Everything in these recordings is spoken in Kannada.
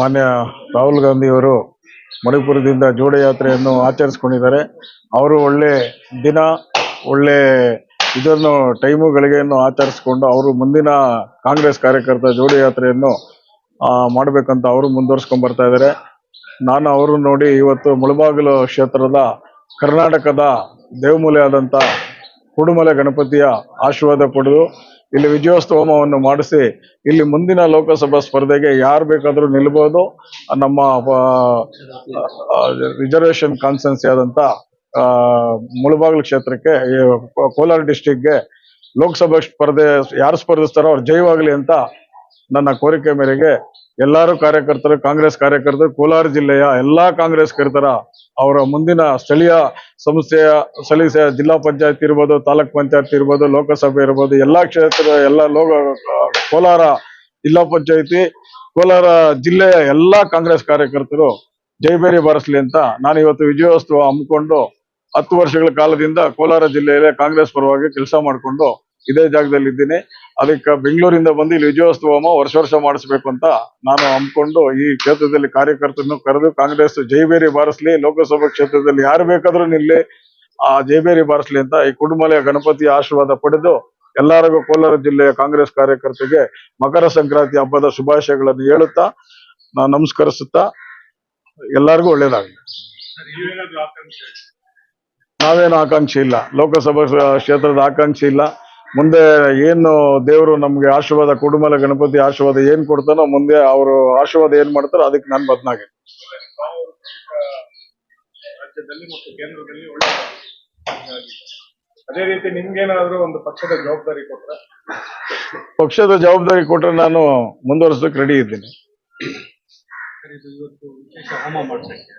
ಮಾನ್ಯ ರಾಹುಲ್ ಗಾಂಧಿಯವರು ಮಣಿಪುರದಿಂದ ಜೋಡ ಯಾತ್ರೆಯನ್ನು ಆಚರಿಸ್ಕೊಂಡಿದ್ದಾರೆ. ಅವರು ಒಳ್ಳೆ ದಿನ, ಒಳ್ಳೆ ಇದನ್ನು, ಟೈಮು ಗಳಿಗೆಯನ್ನು ಆಚರಿಸ್ಕೊಂಡು ಅವರು ಮುಂದಿನ ಕಾಂಗ್ರೆಸ್ ಕಾರ್ಯಕರ್ತ ಜೋಡಿ ಯಾತ್ರೆಯನ್ನು ಮಾಡಬೇಕಂತ ಅವರು ಮುಂದುವರ್ಸ್ಕೊಂಡ್ ಬರ್ತಾ ಇದ್ದಾರೆ. ನಾನು ಅವರು ನೋಡಿ ಇವತ್ತು ಮುಳಬಾಗಿಲು ಕ್ಷೇತ್ರದ ಕರ್ನಾಟಕದ ದೇವಮೂಲೆ ಆದಂತ ಕುಡುಮಲೆ ಗಣಪತಿಯ ಆಶೀರ್ವಾದ ಪಡೆದು ಇಲ್ಲಿ ವಿಜಯೋತ್ಸವವನ್ನು ಮಾಡಿಸಿ ಇಲ್ಲಿ ಮುಂದಿನ ಲೋಕಸಭಾ ಸ್ಪರ್ಧೆಗೆ ಯಾರು ಬೇಕಾದರೂ ನಿಲ್ಬೋದು. ನಮ್ಮ ರಿಸರ್ವೇಶನ್ ಕಾನ್ಸೆನ್ಸಿ ಆದಂತ ಆ, ಮುಳಬಾಗಿಲು ಕ್ಷೇತ್ರಕ್ಕೆ ಕೋಲಾರ ಡಿಸ್ಟಿಕ್ಗೆ ಲೋಕಸಭಾ ಸ್ಪರ್ಧೆ ಯಾರು ಸ್ಪರ್ಧಿಸ್ತಾರೋ ಅವ್ರು ಜಯವಾಗಲಿ ಅಂತ ನನ್ನ ಕೋರಿಕೆ ಮೇರೆಗೆ ಎಲ್ಲಾರು ಕಾರ್ಯಕರ್ತರು, ಕಾಂಗ್ರೆಸ್ ಕಾರ್ಯಕರ್ತರು, ಕೋಲಾರ ಜಿಲ್ಲೆಯ ಎಲ್ಲಾ ಕಾಂಗ್ರೆಸ್ ಕರ್ತರ ಅವರ ಮುಂದಿನ ಸ್ಥಳೀಯ ಸಂಸ್ಥೆಯ, ಸ್ಥಳೀಯ ಜಿಲ್ಲಾ ಪಂಚಾಯತ್ ಇರ್ಬೋದು, ತಾಲೂಕ್ ಪಂಚಾಯತ್ ಇರ್ಬೋದು, ಲೋಕಸಭೆ ಇರ್ಬೋದು, ಎಲ್ಲಾ ಕ್ಷೇತ್ರ ಎಲ್ಲ ಲೋಕ, ಕೋಲಾರ ಜಿಲ್ಲಾ ಪಂಚಾಯತಿ, ಕೋಲಾರ ಜಿಲ್ಲೆಯ ಎಲ್ಲಾ ಕಾಂಗ್ರೆಸ್ ಕಾರ್ಯಕರ್ತರು ಜೈಬೇರಿ ಬಾರಿಸ್ಲಿ ಅಂತ ನಾನು ಇವತ್ತು ವಿಜಯೋತ್ಸವ ಹಮ್ಮಿಕೊಂಡು ಹತ್ತು ವರ್ಷಗಳ ಕಾಲದಿಂದ ಕೋಲಾರ ಜಿಲ್ಲೆಯಲ್ಲೇ ಕಾಂಗ್ರೆಸ್ ಪರವಾಗಿ ಕೆಲಸ ಮಾಡಿಕೊಂಡು ಇದೇ ಜಾಗದಲ್ಲಿ ಇದ್ದೀನಿ. ಅದಕ್ಕೆ ಬೆಂಗಳೂರಿಂದ ಬಂದು ಇಲ್ಲಿ ವಿಜಯೋತ್ಸವ ಹೋಮ ವರ್ಷ ವರ್ಷ ಮಾಡಿಸ್ಬೇಕು ಅಂತ ನಾನು ಹಮ್ಮಿಕೊಂಡು ಈ ಕ್ಷೇತ್ರದಲ್ಲಿ ಕಾರ್ಯಕರ್ತರನ್ನು ಕರೆದು ಕಾಂಗ್ರೆಸ್ ಜೈಬೇರಿ ಬಾರಿಸ್ಲಿ, ಲೋಕಸಭಾ ಕ್ಷೇತ್ರದಲ್ಲಿ ಯಾರು ಬೇಕಾದ್ರೂ ನಿಲ್ಲಿ, ಆ ಜೈಬೇರಿ ಬಾರಿಸ್ಲಿ ಅಂತ ಈ ಕುಡುಮಲೆಯ ಗಣಪತಿ ಆಶೀರ್ವಾದ ಪಡೆದು ಎಲ್ಲರಿಗೂ ಕೋಲಾರ ಜಿಲ್ಲೆಯ ಕಾಂಗ್ರೆಸ್ ಕಾರ್ಯಕರ್ತರಿಗೆ ಮಕರ ಸಂಕ್ರಾಂತಿ ಹಬ್ಬದ ಶುಭಾಶಯಗಳನ್ನು ಹೇಳುತ್ತಾ ನಾನು ನಮಸ್ಕರಿಸುತ್ತಾ, ಎಲ್ಲರಿಗೂ ಒಳ್ಳೇದಾಗಲಿ ನಾವೇನು ಆಕಾಂಕ್ಷಿ ಇಲ್ಲ. ಲೋಕಸಭಾ ಕ್ಷೇತ್ರದ ಆಕಾಂಕ್ಷಿ ಇಲ್ಲ. ಮುಂದೆ ಏನು ದೇವರು ನಮ್ಗೆ ಆಶೀರ್ವಾದ ಕುಡುಮಲ ಗಣಪತಿ ಆಶೀರ್ವಾದ ಏನ್ ಕೊಡ್ತಾನೋ ಮುಂದೆ ಅವರು ಆಶೀರ್ವಾದ ಏನ್ ಮಾಡ್ತಾರೋ ಅದಕ್ಕೆ ನಾನು ಬದನಾಗೆ. ರಾಜ್ಯದಲ್ಲಿ ಮತ್ತು ಕೇಂದ್ರದಲ್ಲಿ ಒಳ್ಳೆ ಅದೇ ರೀತಿ ನಿಮ್ಗೇನಾದ್ರೂ ಒಂದು ಪಕ್ಷದ ಜವಾಬ್ದಾರಿ ಕೊಟ್ರೆ? ಪಕ್ಷದ ಜವಾಬ್ದಾರಿ ಕೊಟ್ರೆ ನಾನು ಮುಂದುವರ್ಸೋಕೆ ರೆಡಿ ಇದ್ದೀನಿ. ಇದು ಇವತ್ತು ವಿಶೇಷ ಹೋಮ ಮಾಡ್ಸಕ್ಕೆ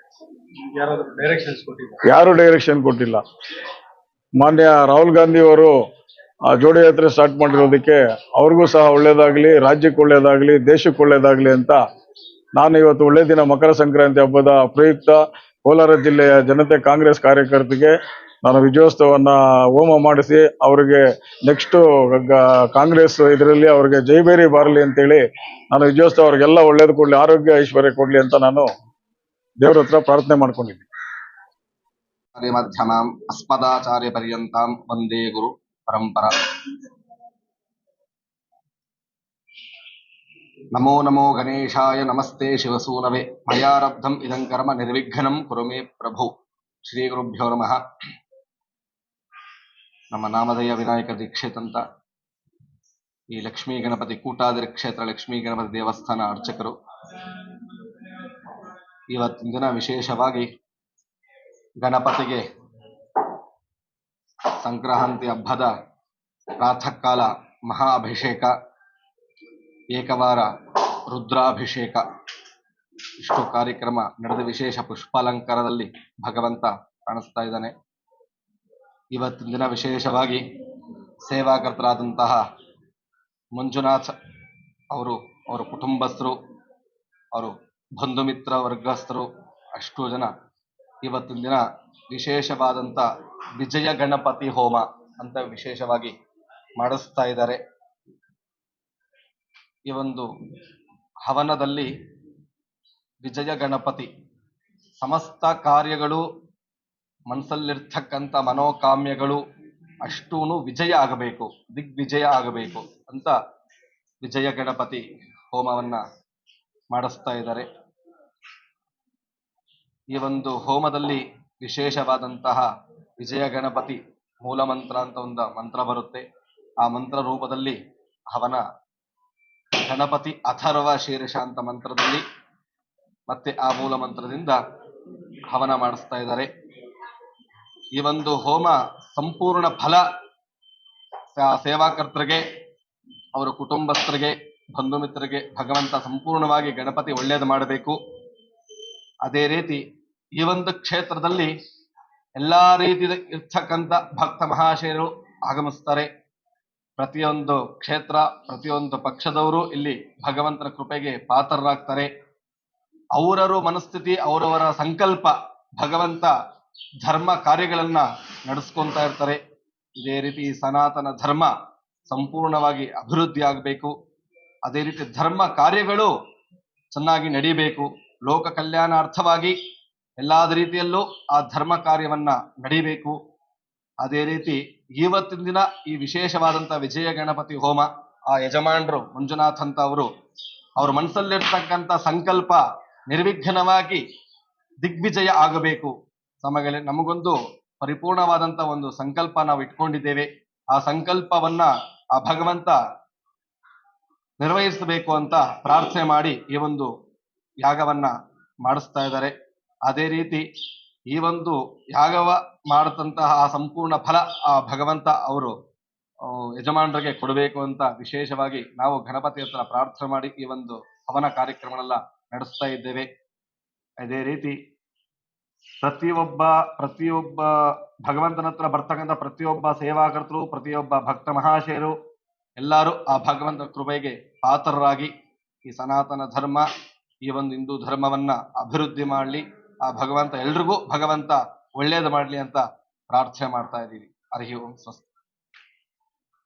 ಯಾರಾದ್ರೂ ಡೈರೆಕ್ಷನ್ಸ್ ಕೊಟ್ಟಿದ್ದಾರೆ ಯಾರು ಡೈರೆಕ್ಷನ್ ಕೊಟ್ಟಿಲ್ಲ. ಮಾನ್ಯ ರಾಹುಲ್ ಗಾಂಧಿ ಅವರು ಆ ಜೋಡಿ ಯಾತ್ರೆ ಸ್ಟಾರ್ಟ್ ಮಾಡಿರೋದಕ್ಕೆ ಅವ್ರಿಗೂ ಸಹ ಒಳ್ಳೇದಾಗ್ಲಿ, ರಾಜ್ಯಕ್ಕೆ ಒಳ್ಳೇದಾಗ್ಲಿ, ದೇಶಕ್ಕೆ ಒಳ್ಳೇದಾಗ್ಲಿ ಅಂತ ನಾನು ಇವತ್ತು ಒಳ್ಳೆ ದಿನ ಮಕರ ಸಂಕ್ರಾಂತಿ ಹಬ್ಬದ ಪ್ರಯುಕ್ತ ಕೋಲಾರ ಜಿಲ್ಲೆಯ ಜನತೆ ಕಾಂಗ್ರೆಸ್ ಕಾರ್ಯಕರ್ತರಿಗೆ ನಾನು ವಿಜಯೋತ್ಸವನ್ನ ಹೋಮ ಮಾಡಿಸಿ ಅವರಿಗೆ ನೆಕ್ಸ್ಟ್ ಕಾಂಗ್ರೆಸ್ ಇದರಲ್ಲಿ ಅವ್ರಿಗೆ ಜೈಬೇರಿ ಬಾರಲಿ ಅಂತೇಳಿ ನಾನು ವಿಜಯೋತ್ಸವ ಅವ್ರಿಗೆಲ್ಲ ಒಳ್ಳೇದು ಕೊಡ್ಲಿ, ಆರೋಗ್ಯ ಐಶ್ವರ್ಯ ಕೊಡ್ಲಿ ಅಂತ ನಾನು ದೇವ್ರ ಹತ್ರ ಪ್ರಾರ್ಥನೆ ಮಾಡ್ಕೊಂಡಿದ್ದೀನಿ. ಮಧ್ಯಮಾಂ ಅಸ್ಪದಾಚಾರ್ಯ ಪರ್ಯಂತಾಂ ವಂದೇ ಗುರು. ಪರಂಪರಾ. ನಮೋ ನಮೋ ಗಣೇಶಾಯ ನಮಸ್ತೆ ಶಿವಸೂನವೆ. ಮಯಾರಬ್ಧಂ ಇದಂ ಕರ್ಮ ನಿರ್ವಿಘ್ನಂ ಕುರು ಮೇ ಪ್ರಭು. ಶ್ರೀ ಗುರುಭ್ಯೋ ನಮಃ. ನಮ್ಮ ನಾಮಧೇಯ ವಿನಾಯಕ ದೀಕ್ಷಿತ್ ಈ ಲಕ್ಷ್ಮೀ ಗಣಪತಿ ಕೂಟಾದಿರಿ ಕ್ಷೇತ್ರ, ಲಕ್ಷ್ಮೀ ಗಣಪತಿ ದೇವಸ್ಥಾನ ಅರ್ಚಕರು. ಇವತ್ತಿನ ದಿನ ವಿಶೇಷವಾಗಿ ಗಣಪತಿಗೆ ಸಂಕ್ರಾಂತಿ ಹಬ್ಬದ ಪ್ರಾತಃ ಕಾಲ ಮಹಾ ಅಭಿಷೇಕ ಏಕವಾರ ರುದ್ರಾಭಿಷೇಕ. ಇಷ್ಟು ಕಾರ್ಯಕ್ರಮ ನಡೆದ ವಿಶೇಷ ಪುಷ್ಪಾಲಂಕಾರದಲ್ಲಿ ಭಗವಂತ ಕಾಣಿಸ್ತಾ ಇದ್ದಾನೆ. ಇವತ್ತಿನ ದಿನ ವಿಶೇಷವಾಗಿ ಸೇವಾಕರ್ತರಾದಂತಹ ಮಂಜುನಾಥ್ ಅವರು, ಅವರ ಕುಟುಂಬಸ್ಥರು, ಅವರು ಬಂಧು ಮಿತ್ರ ವರ್ಗಸ್ಥರು, ಅಷ್ಟು ಜನ ಇವತ್ತಿನ ದಿನ ವಿಶೇಷವಾದಂತ ವಿಜಯ ಗಣಪತಿ ಹೋಮ ಅಂತ ವಿಶೇಷವಾಗಿ ಮಾಡಿಸ್ತಾ ಇದ್ದಾರೆ. ಈ ಒಂದು ಹವನದಲ್ಲಿ ವಿಜಯ ಗಣಪತಿ ಸಮಸ್ತ ಕಾರ್ಯಗಳು ಮನಸ್ಸಲ್ಲಿರ್ತಕ್ಕಂಥ ಮನೋಕಾಮ್ಯಗಳು ಅಷ್ಟೂನು ವಿಜಯ ಆಗಬೇಕು, ದಿಗ್ವಿಜಯ ಆಗಬೇಕು ಅಂತ ವಿಜಯ ಗಣಪತಿ ಹೋಮವನ್ನ ಮಾಡಿಸ್ತಾ ಇದ್ದಾರೆ. ಈ ಒಂದು ಹೋಮದಲ್ಲಿ ವಿಶೇಷವಾದಂತಹ ವಿಜಯ ಗಣಪತಿ ಮೂಲ ಮಂತ್ರ ಅಂತ ಒಂದು ಮಂತ್ರ ಬರುತ್ತೆ. ಆ ಮಂತ್ರ ರೂಪದಲ್ಲಿ ಅವನ ಗಣಪತಿ ಅಥರ್ವ ಶೀರ್ಷ ಅಂತ ಮಂತ್ರದಲ್ಲಿ ಮತ್ತೆ ಆ ಮೂಲ ಮಂತ್ರದಿಂದ ಹವನ ಮಾಡಿಸ್ತಾ ಇದ್ದಾರೆ. ಈ ಒಂದು ಹೋಮ ಸಂಪೂರ್ಣ ಫಲ ಸೇವಾಕರ್ತರಿಗೆ, ಅವರ ಕುಟುಂಬಸ್ಥರಿಗೆ, ಬಂಧು ಮಿತ್ರರಿಗೆ, ಭಗವಂತ ಸಂಪೂರ್ಣವಾಗಿ ಗಣಪತಿ ಒಳ್ಳೇದು ಮಾಡಬೇಕು. ಅದೇ ರೀತಿ ಈ ಒಂದು ಕ್ಷೇತ್ರದಲ್ಲಿ ಎಲ್ಲಾ ರೀತಿಯ ಇರ್ತಕ್ಕಂಥ ಭಕ್ತ ಮಹಾಶಯರು ಆಗಮಿಸ್ತಾರೆ. ಪ್ರತಿಯೊಂದು ಕ್ಷೇತ್ರ, ಪ್ರತಿಯೊಂದು ಪಕ್ಷದವರು ಇಲ್ಲಿ ಭಗವಂತನ ಕೃಪೆಗೆ ಪಾತ್ರರಾಗ್ತಾರೆ. ಅವರವರ ಮನಸ್ಥಿತಿ, ಅವರವರ ಸಂಕಲ್ಪ ಭಗವಂತ ಧರ್ಮ ಕಾರ್ಯಗಳನ್ನ ನಡೆಸ್ಕೊಂತ ಇರ್ತಾರೆ. ಇದೇ ರೀತಿ ಸನಾತನ ಧರ್ಮ ಸಂಪೂರ್ಣವಾಗಿ ಅಭಿವೃದ್ಧಿ ಆಗಬೇಕು. ಅದೇ ರೀತಿ ಧರ್ಮ ಕಾರ್ಯಗಳು ಚೆನ್ನಾಗಿ ನಡೀಬೇಕು. ಲೋಕ ಕಲ್ಯಾಣಾರ್ಥವಾಗಿ ಎಲ್ಲಾದ ರೀತಿಯಲ್ಲೂ ಆ ಧರ್ಮ ಕಾರ್ಯವನ್ನ ನಡೀಬೇಕು. ಅದೇ ರೀತಿ ಇವತ್ತಿನ ದಿನ ಈ ವಿಶೇಷವಾದಂತ ವಿಜಯ ಗಣಪತಿ ಹೋಮ ಆ ಯಜಮಾನರು ಮಂಜುನಾಥ್ ಅಂತ ಅವರು, ಅವ್ರ ಮನಸ್ಸಲ್ಲಿರ್ತಕ್ಕಂಥ ಸಂಕಲ್ಪ ನಿರ್ವಿಘ್ನವಾಗಿ ದಿಗ್ವಿಜಯ ಆಗಬೇಕು. ನಮಗೆ ನಮಗೊಂದು ಪರಿಪೂರ್ಣವಾದಂತ ಒಂದು ಸಂಕಲ್ಪ ನಾವು ಇಟ್ಕೊಂಡಿದ್ದೇವೆ. ಆ ಸಂಕಲ್ಪವನ್ನ ಆ ಭಗವಂತ ನಿರ್ವಹಿಸಬೇಕು ಅಂತ ಪ್ರಾರ್ಥನೆ ಮಾಡಿ ಈ ಒಂದು ಯಾಗವನ್ನ ಮಾಡಿಸ್ತಾ ಇದ್ದಾರೆ. ಅದೇ ರೀತಿ ಈ ಒಂದು ಯಾಗವ ಮಾಡತಂತಹ ಆ ಸಂಪೂರ್ಣ ಫಲ ಆ ಭಗವಂತ ಅವರು ಯಜಮಾನರಿಗೆ ಕೊಡಬೇಕು ಅಂತ ವಿಶೇಷವಾಗಿ ನಾವು ಗಣಪತಿ ಹತ್ರ ಪ್ರಾರ್ಥನೆ ಮಾಡಿ ಈ ಒಂದು ಹವನ ಕಾರ್ಯಕ್ರಮನೆಲ್ಲ ನಡೆಸ್ತಾ ಇದ್ದೇವೆ. ಅದೇ ರೀತಿ ಪ್ರತಿಯೊಬ್ಬ ಪ್ರತಿಯೊಬ್ಬ ಭಗವಂತನ ಹತ್ರ ಬರ್ತಕ್ಕಂಥ ಪ್ರತಿಯೊಬ್ಬ ಸೇವಾಕರ್ತರು, ಪ್ರತಿಯೊಬ್ಬ ಭಕ್ತ ಮಹಾಶಯರು ಎಲ್ಲರೂ ಆ ಭಗವಂತ ಕೃಪೆಗೆ ಪಾತ್ರರಾಗಿ ಈ ಸನಾತನ ಧರ್ಮ, ಈ ಒಂದು ಹಿಂದೂ ಧರ್ಮವನ್ನ ಅಭಿವೃದ್ಧಿ ಮಾಡಲಿ. ಆ ಭಗವಂತ ಎಲ್ರಿಗೂ ಭಗವಂತ ಒಳ್ಳೇದು ಮಾಡಲಿ ಅಂತ ಪ್ರಾರ್ಥನೆ ಮಾಡ್ತಾ ಇದ್ದೀವಿ. ಹರಿ ಓಂ ಸ್ವಸ್ತಿ.